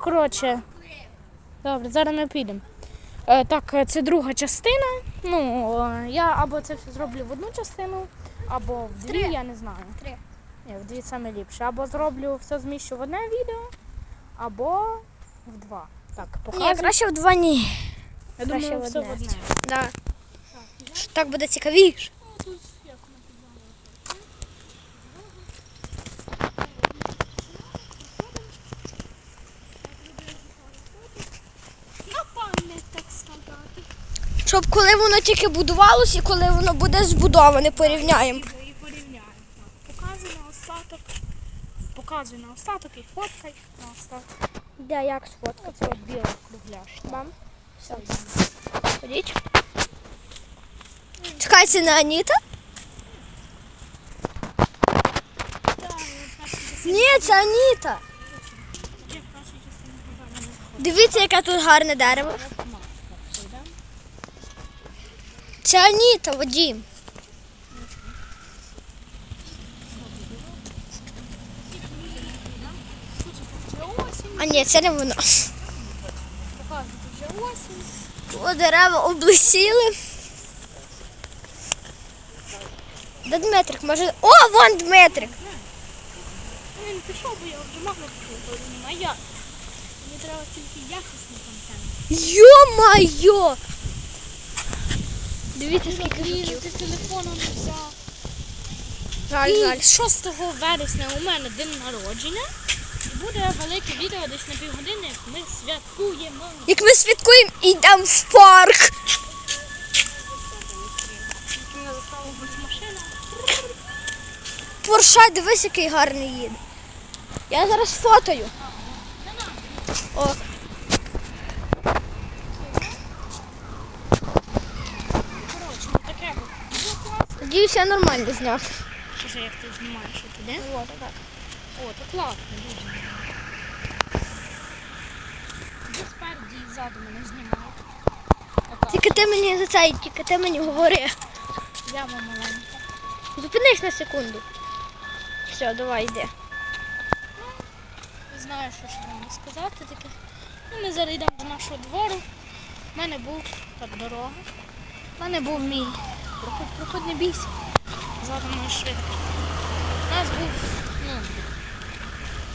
Коротше, добре, зараз ми підемо. Е, так, е, це друга частина. Ну, е, я або це все зроблю в одну частину, або в дві, Три. я не знаю. Три. Ні, в дві саме ліпше. Або зроблю все зміщу в одне відео, або в два. Так, Ні, показую. краще в два ні. я краще думаю, в все в одне. одне. Да. Що Так буде цікавіше. Напевне, так сказати. Щоб коли воно тільки будувалось і коли воно буде збудоване, порівняємо. І порівняємо. Показуй на остаток. Показуй на остаток і фоткай на остаток. Де як сфоткати? От білий кругляш. Бам. Все. Ходіть. Чекай, це не Аніта? Ні, це Аніта. Дивіться, яке тут гарне дерево. Це Аніта, Вадім. А ні, це не воно. О, дерева облисіли. Де Дмитрик? Може. О, вон Дмитрик! Він пішов, бо я вже могла пішов, бо він а я. Мені треба тільки якісний контент. Йо-майо! Дивіться, скільки жуків. ти телефоном не взяв. Жаль, жаль. І 6 вересня у мене день народження. Буде велике відео десь на півгодини, як ми святкуємо. Як ми святкуємо, йдемо в парк. Порша, дивись, який гарний їде. Я зараз фотою. О, Коротше, ну таке от. Було я нормально зняв. Скажи, як ти знімаєш от іде? О, так. О, то класно, дуже. Де спереді і ззаду мене знімають. Отак. Тільки ти мені за це, тільки ти мені говори. Яма маленька. Зупинись на секунду. Все, давай йди. Не знаю, що ще вам сказати таке. Ну, ми зараз йдемо до нашого двору. У мене був так дорога. У мене був мій проход, проход не бійся. Задамо швидко. У нас був, ну,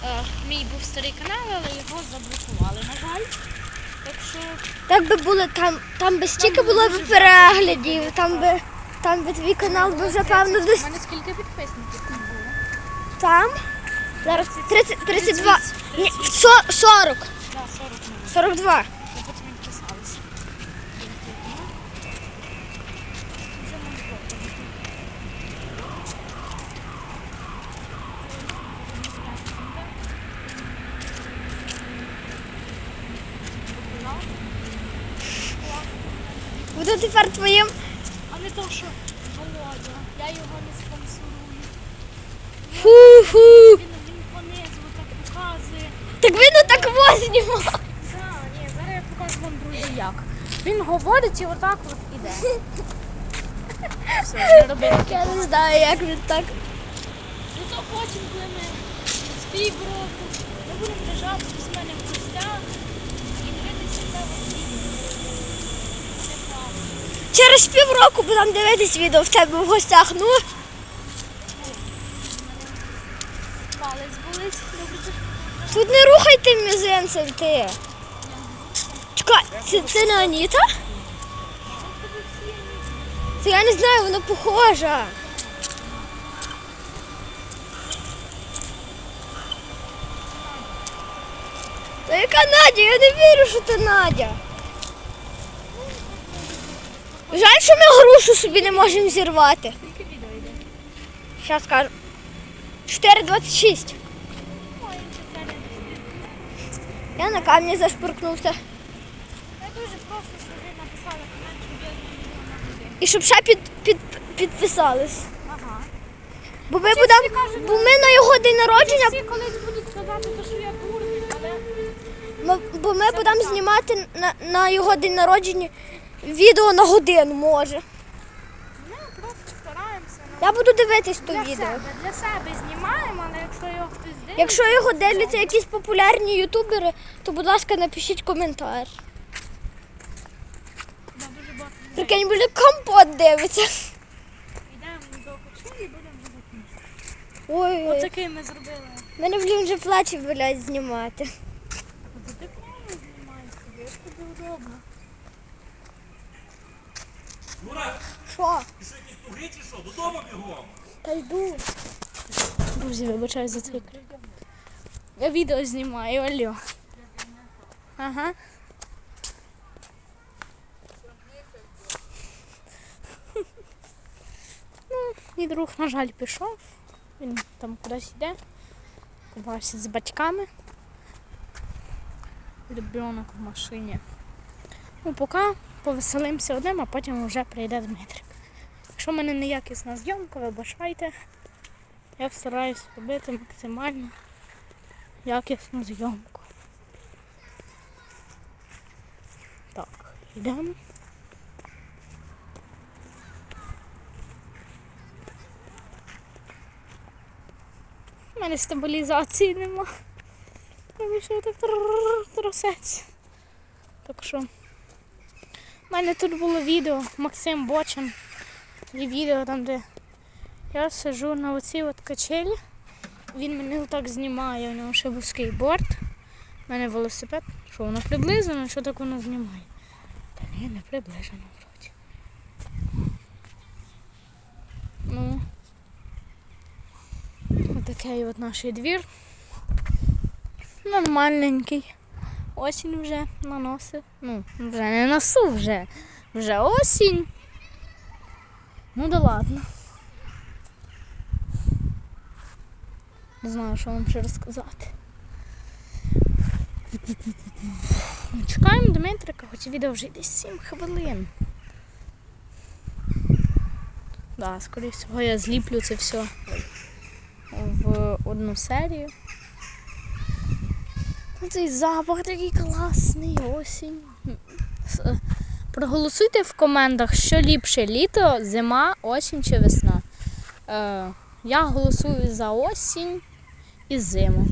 е, мій був старий канал, але його заблокували, на жаль. Так що Так би було там, там би стільки було б переглядів, там би, там би твій канал би вже певно у мене скільки підписників там було? там. Зараз 30, 32, ні, со- 40, Да, 40 мені. 42. Я потім відписалися. Вже не було. Буду тепер твоїм. А не то, що Володя, я його не спонсорую. Фу-фу. Він, він понизу так показує. Так він отак вознімав. Так, ні, зараз я покажу вам, друзі, як. Він говорить і отак от іде. Все, не. Я не знаю, як він так. Ну то потім, коли ми з півроку, ми будемо лежати з мене в гостях і дивитися це от відео. Це правда. Через півроку будемо дивитись відео в тебе в гостях. Ну, Палець болить, тут не рухайте мізинцем ти. Чекай, це, це не Аніта? Це я не знаю, воно похоже. Та яка Надя? Я не вірю, що це Надя. Жаль, що ми грушу собі не можемо зірвати. Зараз скажу. 4,26. Ой, це зараз. Я на камні зашпуркнувся. Я дуже прошу, щоб ви написали комент. І щоб ще під, під, підписались. Ага. Бо ми, будем, бо ми на його день народження, Всі колись будуть казати, то, що я дурний, але ми- бо ми будемо знімати на, на його день народження відео на годину, може. ми просто стараємося. Я буду дивитись то Для відео. себе, для себе знімаємо, але якщо його хтось дивиться, Якщо його дивляться якісь популярні ютубери, то будь ласка напишіть коментар. да, дуже багато людей. Прикинь, буде компот дивиться. Йдемо до кочелі і будемо вже. Ой, ой. Отакий ми зробили. мене блін вже плаче блядь, знімати. Ти правильно знімаєш тобі удобно. Юра, Що? ти що якісь туги чи що? Додому бігом. Та йду. Друзі, вибачаю за цей крик. Я відео знімаю, алло. Ага. Ну, мій друг, на жаль, пішов. Він там кудись йде. Купався з батьками. Ребенок в машині. Ну, поки повеселимося одним, а потім вже прийде Дмитрик. Якщо в мене неякісна зйомка, вибачайте. Я стараюсь робити максимально якісну зйомку. Так, йдемо. У мене стабілізації нема. Тому що так трясеться. Так що. У мене тут було відео Максим Бочин. І відео там, де я сижу на оцій от качелі. Він мене отак знімає, у нього ще вузький борт. У мене велосипед. Що воно приблизено, що так воно знімає? Та ні, не приближено вроді. Ну. Отакий от наш двір. Нормальненький. Осінь вже на носи. Ну, вже не носу вже. Вже осінь. Ну да ладно. Не знаю, що вам ще розказати. Чекаємо Дмитрика, хоч відео вже йде 7 хвилин. Да, скоріше всього я зліплю це все в одну серію. Цей запах такий класний, осінь. Проголосуйте в коментах, що ліпше літо, зима, осінь чи весна. Е, я голосую за осінь і зиму.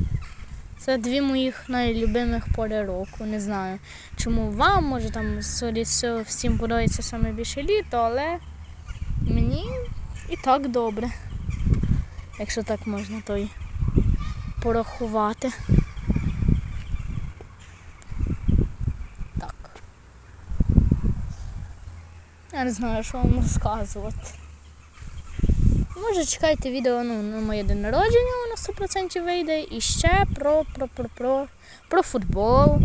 Це дві моїх найлюбимих пори року. Не знаю, чому вам, може там сорі, всім подобається саме більше літо, але мені і так добре. Якщо так можна, то й порахувати. Так. Я не знаю, що вам розказувати. Може, чекайте відео ну, на моє день народження, воно 100% вийде. І ще про, про, про, про, про футбол.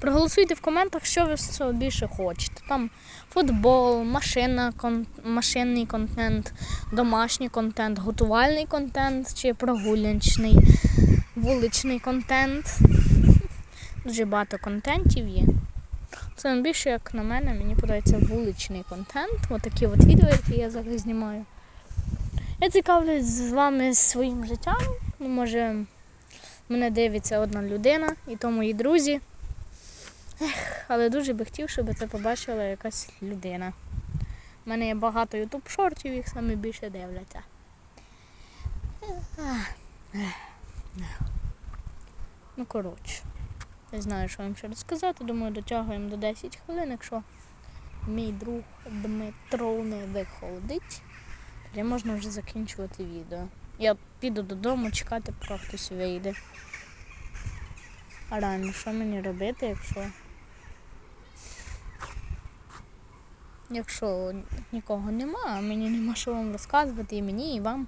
Проголосуйте в коментах, що ви більше хочете. Там футбол, машина, кон, машинний контент, домашній контент, готувальний контент чи прогулянчний, вуличний контент. Дуже багато контентів є. Це більше, як на мене, мені подобається вуличний контент. Отакі от відео, які я зараз знімаю. Я цікавлюсь з вами своїм життям. Ну, може, мене дивиться одна людина, і то мої друзі. Ех, але дуже би хотів, щоб це побачила якась людина. У мене є багато ютуб шортів, їх саме більше дивляться. Ну, коротше. Не знаю, що вам ще розказати. Думаю, дотягуємо до 10 хвилин, якщо мій друг Дмитро не виходить. Тоді можна вже закінчувати відео. Я піду додому чекати, поки хтось вийде. А реально, що мені робити, якщо. Якщо нікого нема, мені нема що вам розказувати, і мені, і вам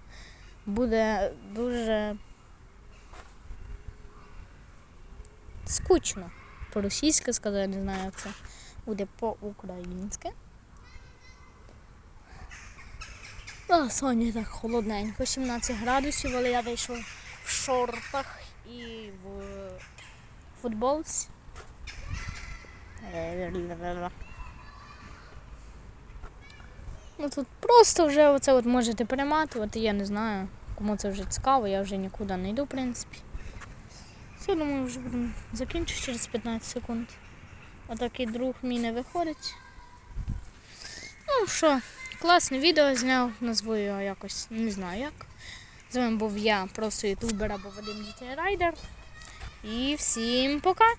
буде дуже скучно. По-російськи сказати, не знаю, як це буде по-українськи. А, Соня так холодненько, 17 градусів, але я вийшов в шортах і в футболці. Ну тут просто вже оце от можете перематувати, я не знаю, кому це вже цікаво, я вже нікуди не йду, в принципі. Все, думаю, вже будемо закінчу через 15 секунд. Отакий друг мій не виходить. Ну що, класне відео зняв, назву його якось, не знаю як. З вами був я, просто ютубер або Вадим Дітей Райдер. І всім пока!